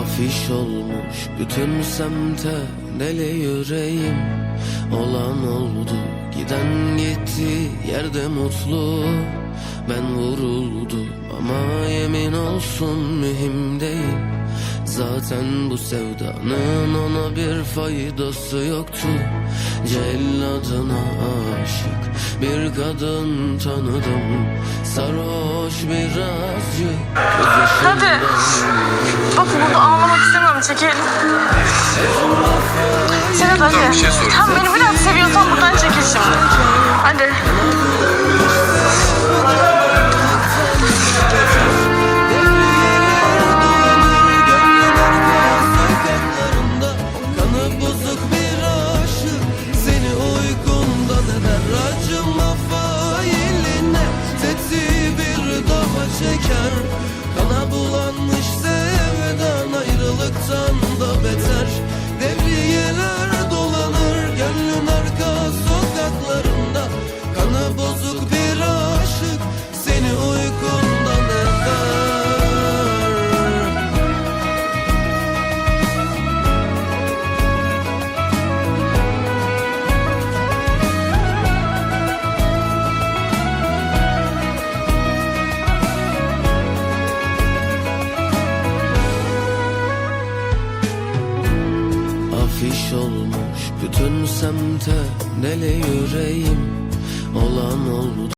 Afiş olmuş bütün semte deli yüreğim. Olan oldu giden gitti yerde mutlu. Ben vuruldum ama yemin olsun mühim değil. Zaten bu sevdanın ona bir faydası yoktu. Celladına aşık bir kadın tanıdım. Göz Hadi. yaşından Bak burada ağlamak istemiyorum çekelim. Sedat hadi. Tamam, bir şey. Tam beni biraz seviyorsan buradan çekil şimdi. Hadi. Kanı bozuk bir aşık Seni uykundan eder Acıma olmuş. Bütün semte deli yüreğim Olan oldu.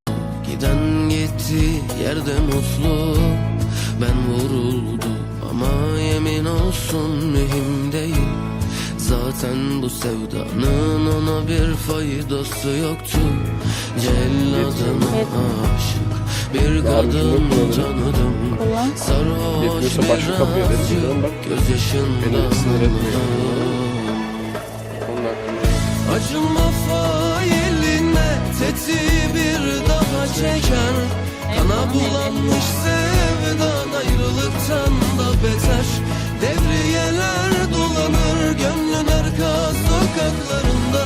Giden gitti yerde mutlu. Ben vuruldum ama yemin olsun mühim değil Zaten bu sevdanın ona bir faydası yoktu. Celladına aşık bir kadın tanıdım Sarhoş birazcık göz çeker Kana bulanmış sevdan ayrılıktan da beter. Devriyeler dolanır gönlün arka sokaklarında.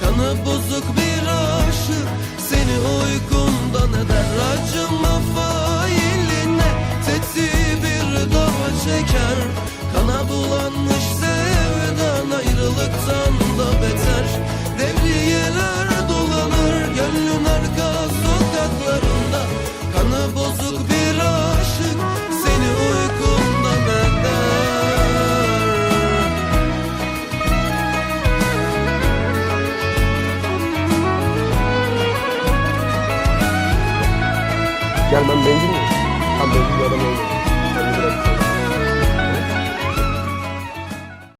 Kanı bozuk bir aşık seni uykundan eder Acıma failine tetiği bir daha çeker Gelmem benzin mi? Tam benzin bir adam.